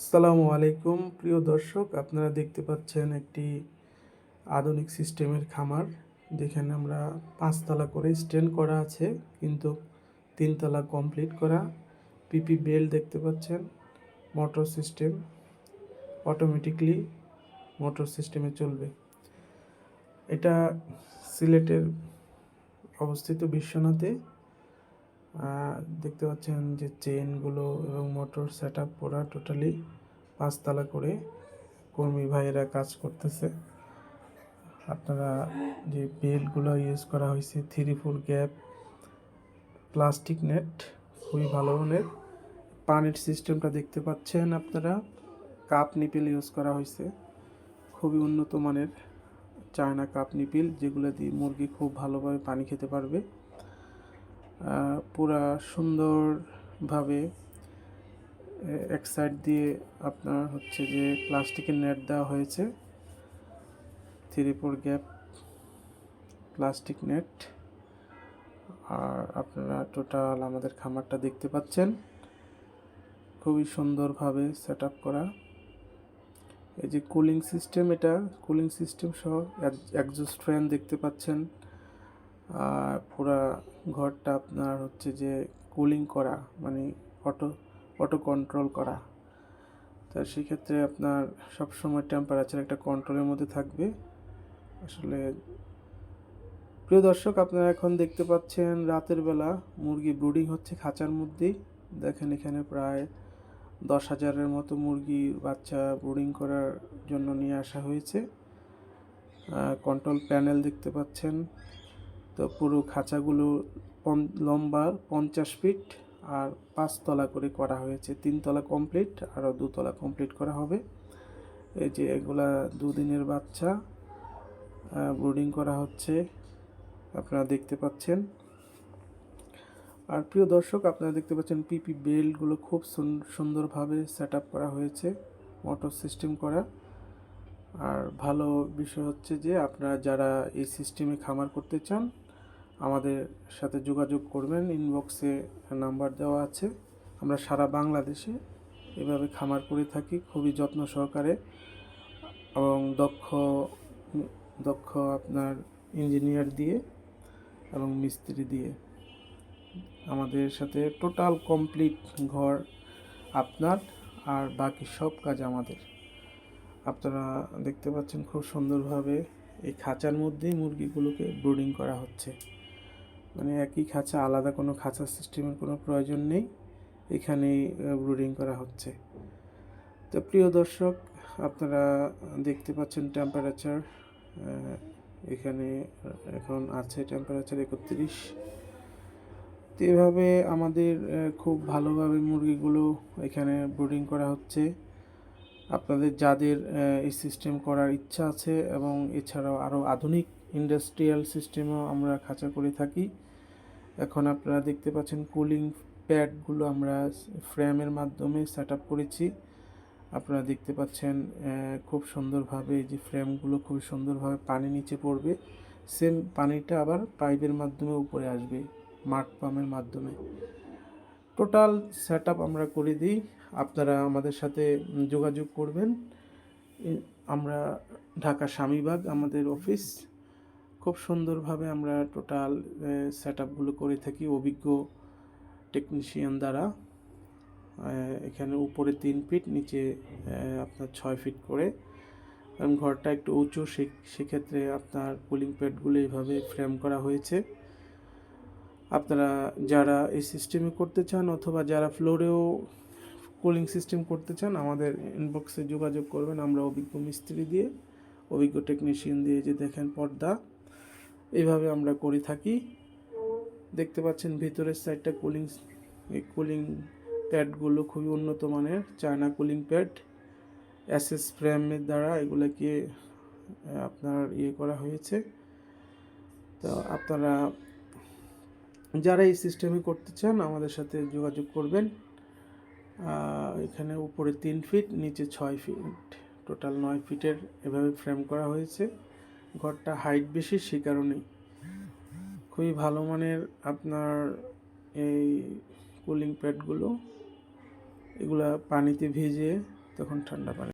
আসসালামু আলাইকুম। প্রিয় দর্শক, আপনারা দেখতে পাচ্ছেন একটি আধুনিক সিস্টেমের খামার। যেখানে আমরা পাঁচতলা করে স্ট্যান্ড করা আছে, কিন্তু তিনতলা কমপ্লিট করা। পিপি বেল দেখতে পাচ্ছেন, মোটর সিস্টেম। অটোমেটিকলি মোটর সিস্টেমে চলবে। এটা সিলেটের অবস্থিত বিশ্বনাথে। দেখতে পাচ্ছেন যে চেইনগুলো এবং মোটর সেট আপ করা টোটালি পাঁচতলা করে কর্মী ভাইয়েরা কাজ করতেছে। আপনারা যে বেলগুলো ইউজ করা হয়েছে three four gap plastic net খুবই ভালো মানের। পানির সিস্টেমটা দেখতে পাচ্ছেন আপনারা কাপ নিপেল ইউজ করা হয়েছে। খুবই উন্নত মানের চায়না কাপ নিপিল যেগুলো দিয়ে মুরগি খুব ভালোভাবে পানি খেতে পারবে। পুরা সুন্দরভাবে এক সাইড দিয়ে আপনার হচ্ছে যে প্লাস্টিকের নেট দেওয়া হয়েছে। থ্রি গ্যাপ প্লাস্টিক নেট আর আপনারা টোটাল আমাদের খামারটা দেখতে পাচ্ছেন। খুবই সুন্দরভাবে সেট করা। এই যে কুলিং সিস্টেম এটা কুলিং সিস্টেম সহ একজস্ট ফ্যান দেখতে পাচ্ছেন। পুরা ঘরটা আপনার হচ্ছে যে কুলিং করা মানে অটো অটো কন্ট্রোল করা। তা সেক্ষেত্রে আপনার সবসময় টেম্পারেচার একটা কন্ট্রোলের মধ্যে থাকবে। আসলে প্রিয় দর্শক, আপনারা এখন দেখতে পাচ্ছেন রাতের বেলা মুরগি ব্রুডিং হচ্ছে খাঁচার মধ্যেই দেখেন এখানে প্রায় দশ হাজারের মতো মুরগি বাচ্চা ব্রুডিং করার জন্য নিয়ে আসা হয়েছে। কন্ট্রোল প্যানেল দেখতে পাচ্ছেন। তো পুরো খাঁচাগুলো লম্বা পঞ্চাশ ফিট আর পাঁচতলা করে করা হয়েছে। তিনতলা কমপ্লিট আরও দুতলা কমপ্লিট করা হবে। এই যে এগুলা দুদিনের বাচ্চা ব্রুডিং করা হচ্ছে, আপনারা দেখতে পাচ্ছেন। আর প্রিয় দর্শক, আপনারা দেখতে পাচ্ছেন পিপি বেল্টগুলো খুব সুন- সুন্দরভাবে সেট করা হয়েছে মোটর সিস্টেম করা। আর ভালো বিষয় হচ্ছে যে, আপনারা যারা এই সিস্টেমে খামার করতে চান আমাদের সাথে যোগাযোগ করবেন। ইনবক্সে নাম্বার দেওয়া আছে। আমরা সারা বাংলাদেশে এভাবে খামার করে থাকি। খুবই যত্ন সহকারে এবং দক্ষ দক্ষ আপনার ইঞ্জিনিয়ার দিয়ে এবং মিস্ত্রি দিয়ে আমাদের সাথে টোটাল কমপ্লিট ঘর আপনার আর বাকি সব কাজ আমাদের। আপনারা দেখতে পাচ্ছেন খুব সুন্দরভাবে এই খাঁচার মধ্যেই মুরগিগুলোকে ব্রুডিং করা হচ্ছে। মানে একই খাঁচা, আলাদা কোনো খাঁচা সিস্টেমের কোনো প্রয়োজন নেই। এখানেই ব্রুডিং করা হচ্ছে। তো প্রিয় দর্শক, আপনারা দেখতে পাচ্ছেন টেম্পারেচার এখানে এখন আছে টেম্পারেচার একত্রিশ। তো এভাবে আমাদের খুব ভালোভাবে মুরগিগুলো এখানে ব্রুডিং করা হচ্ছে। আপনাদের যাদের এই সিস্টেম করার ইচ্ছা আছে এবং এছাড়াও আরও আধুনিক ইন্ডাস্ট্রিয়াল সিস্টেমও আমরা খাঁচা করে থাকি। এখন আপনারা দেখতে পাচ্ছেন কুলিং প্যাডগুলো আমরা ফ্রেমের মাধ্যমে সেট করেছি। আপনারা দেখতে পাচ্ছেন খুব সুন্দরভাবে যে ফ্রেমগুলো খুব সুন্দরভাবে পানি নিচে পড়বে। সেম পানিটা আবার পাইপের মাধ্যমে উপরে আসবে, মাঠ পাম্পের মাধ্যমে। টোটাল সেট আমরা করে দিই। আপনারা আমাদের সাথে যোগাযোগ করবেন। আমরা ঢাকা স্বামীবাগ, আমাদের অফিস। খুব সুন্দরভাবে আমরা টোটাল সেট আপগুলো করে থাকি অভিজ্ঞ টেকনিশিয়ান দ্বারা। এখানে উপরে তিন ফিট নিচে আপনার ছয় ফিট করে। কারণ ঘরটা একটু উঁচু সেক্ষেত্রে আপনার কুলিং প্যাডগুলো এইভাবে ফ্রেম করা হয়েছে। আপনারা যারা এই সিস্টেমে করতে চান অথবা যারা ফ্লোরেও কুলিং সিস্টেম করতে চান, আমাদের ইনবক্সে যোগাযোগ করবেন। আমরা অভিজ্ঞ মিস্ত্রি দিয়ে, অভিজ্ঞ টেকনিশিয়ান দিয়ে যে দেখেন পর্দা। এইভাবে আমরা করে থাকি। দেখতে পাচ্ছেন ভিতরের সাইডটা কুলিং কুলিং প্যাডগুলো খুবই উন্নত মানের। চায়না কুলিং প্যাড অ্যাসেস ফ্রেমের দ্বারা এগুলোকে আপনার ইয়ে করা হয়েছে। তো আপনারা, যারা এই সিস্টেমে করতে চান, আমাদের সাথে যোগাযোগ করবেন। এখানে উপরে তিন ফিট নিচে ছয় ফিট টোটাল নয় ফিটের এভাবে ফ্রেম করা হয়েছে। ঘরটা হাইট বেশি, সে কারণেই। খুবই ভালো মানের আপনার এই কুলিং প্যাডগুলো এগুলা পানিতে ভিজে তখন ঠান্ডা পানি